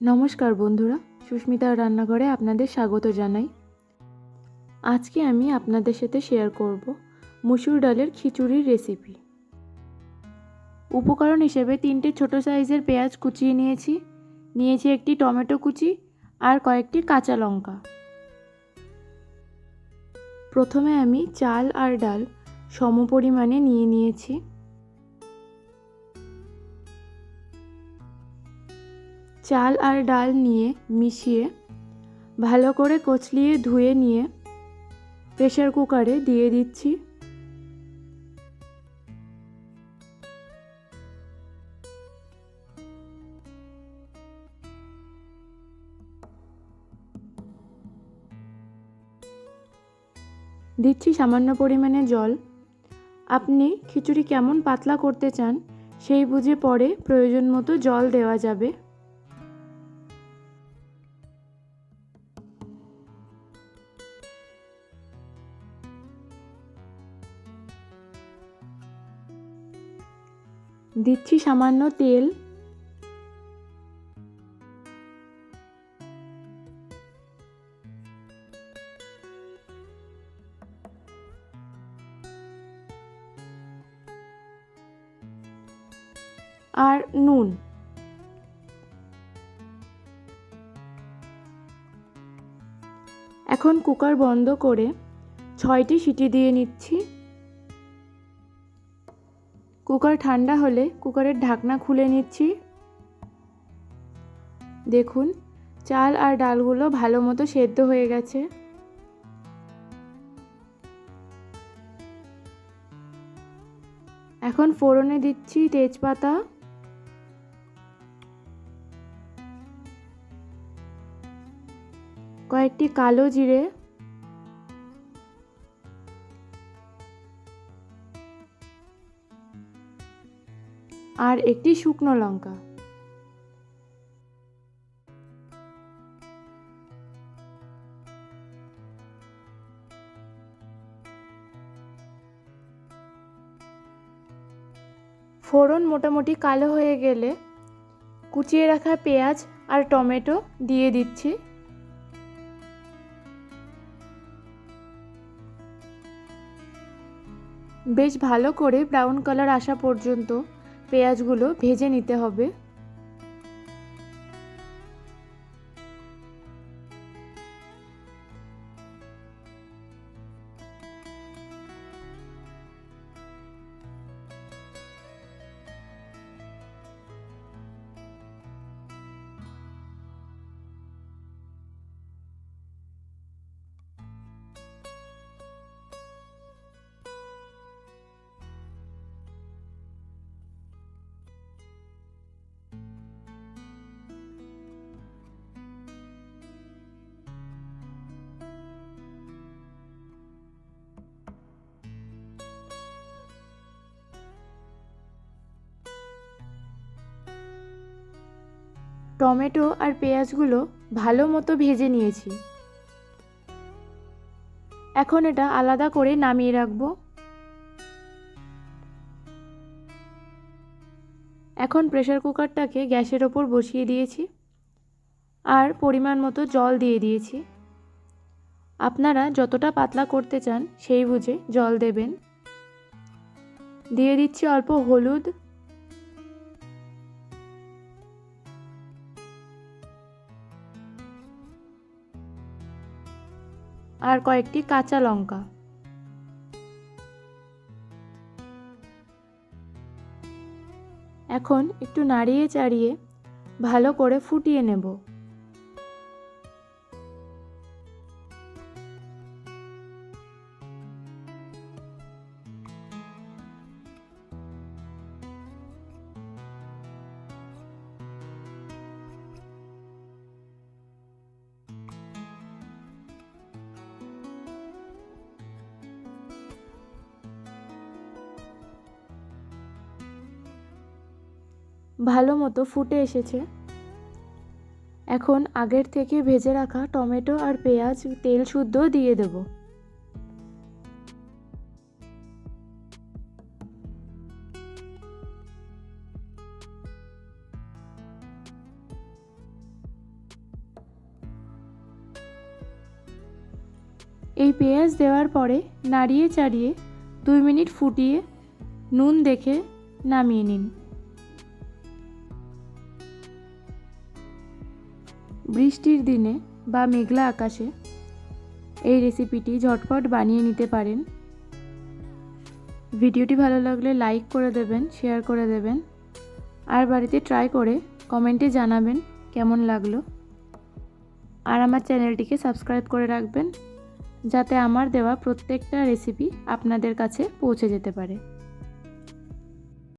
নমস্কার বন্ধুরা, সুস্মিতার রান্নাঘরে আপনাদের স্বাগত জানাই। আজকে আমি আপনাদের সাথে শেয়ার করব মুসুর ডালের খিচুড়ির রেসিপি উপকরণ হিসেবে তিনটে ছোট সাইজের পেঁয়াজ কুচিয়ে নিয়েছি। নিয়েছি একটি টমেটো কুচি আর কয়েকটি কাঁচা লঙ্কা। প্রথমে আমি চাল আর ডাল সমপরিমাণে নিয়ে নিয়েছি। চাল আর ডাল নিয়ে মিশিয়ে ভালো করে কচলিয়ে ধুয়ে নিয়ে প্রেশার কুকারে দিয়ে দিচ্ছি। দিচ্ছি সামান্য পরিমাণে জল। আপনি খিচুড়ি কেমন পাতলা করতে চান সেই বুঝে পরে প্রয়োজন মতো জল দেওয়া যাবে। দিচ্ছি সামান্য তেল। আর নুন। এখন কুকার বন্ধ করে ছয়টি সিটি দিয়ে নিচ্ছি। কুকার ঠান্ডা হলে কুকারের ঢাকনা খুলে নিচ্ছি। দেখুন, চাল আর ডালগুলো ভালো মতো সেদ্ধ হয়ে গেছে। এখন ফোড়নে দিচ্ছি তেজপাতা। কয়েকটি কালো জিরে। আর একটি শুকনো লঙ্কা। ফোড়ন মোটামুটি কালো হয়ে গেলে কুচিয়ে রাখা পেঁয়াজ আর টমেটো দিয়ে দিচ্ছি। বেশ ভালো করে ব্রাউন কালার আসা পর্যন্ত পেঁয়াজগুলো ভেজে নিতে হবে। টমেটো আর পেঁয়াজগুলো ভালো মতো ভেজে নিয়েছি। এখন এটা আলাদা করে নামিয়ে রাখব। এখন প্রেশার কুকারটাকে গ্যাসের ওপর বসিয়ে দিয়েছি আর পরিমাণ মতো জল দিয়ে দিয়েছি। আপনারা যতটা পাতলা করতে চান সেই বুঝে জল দেবেন। দিয়ে দিচ্ছি অল্প হলুদ আর কয়েকটি কাঁচা লঙ্কা। এখন একটু নাড়িয়ে চাড়িয়ে ভালো করে ফুটিয়ে নেব। ভালো মতো ফুটে এসেছে। এখন আগের থেকে ভেজে রাখা টমেটো আর পেঁয়াজ তেল শুদ্ধ দিয়ে দেব। এই পেঁয়াজ দেওয়ার পরে নাড়িয়ে চাড়িয়ে দুই মিনিট ফুটিয়ে নুন দেখে নামিয়ে নিন। বৃষ্টির দিনে বা মেঘলা আকাশে এই রেসিপিটি ঝটপট বানিয়ে নিতে পারেন। ভিডিওটি ভালো লাগলে লাইক করে দেবেন শেয়ার করে দেবেন। আর বাড়িতে ট্রাই করে কমেন্টে জানাবেন কেমন লাগল। আর আমার চ্যানেলটিকে সাবস্ক্রাইব করে রাখবেন, যাতে আমার দেওয়া প্রত্যেকটা রেসিপি আপনাদের কাছে পৌঁছে যেতে পারে।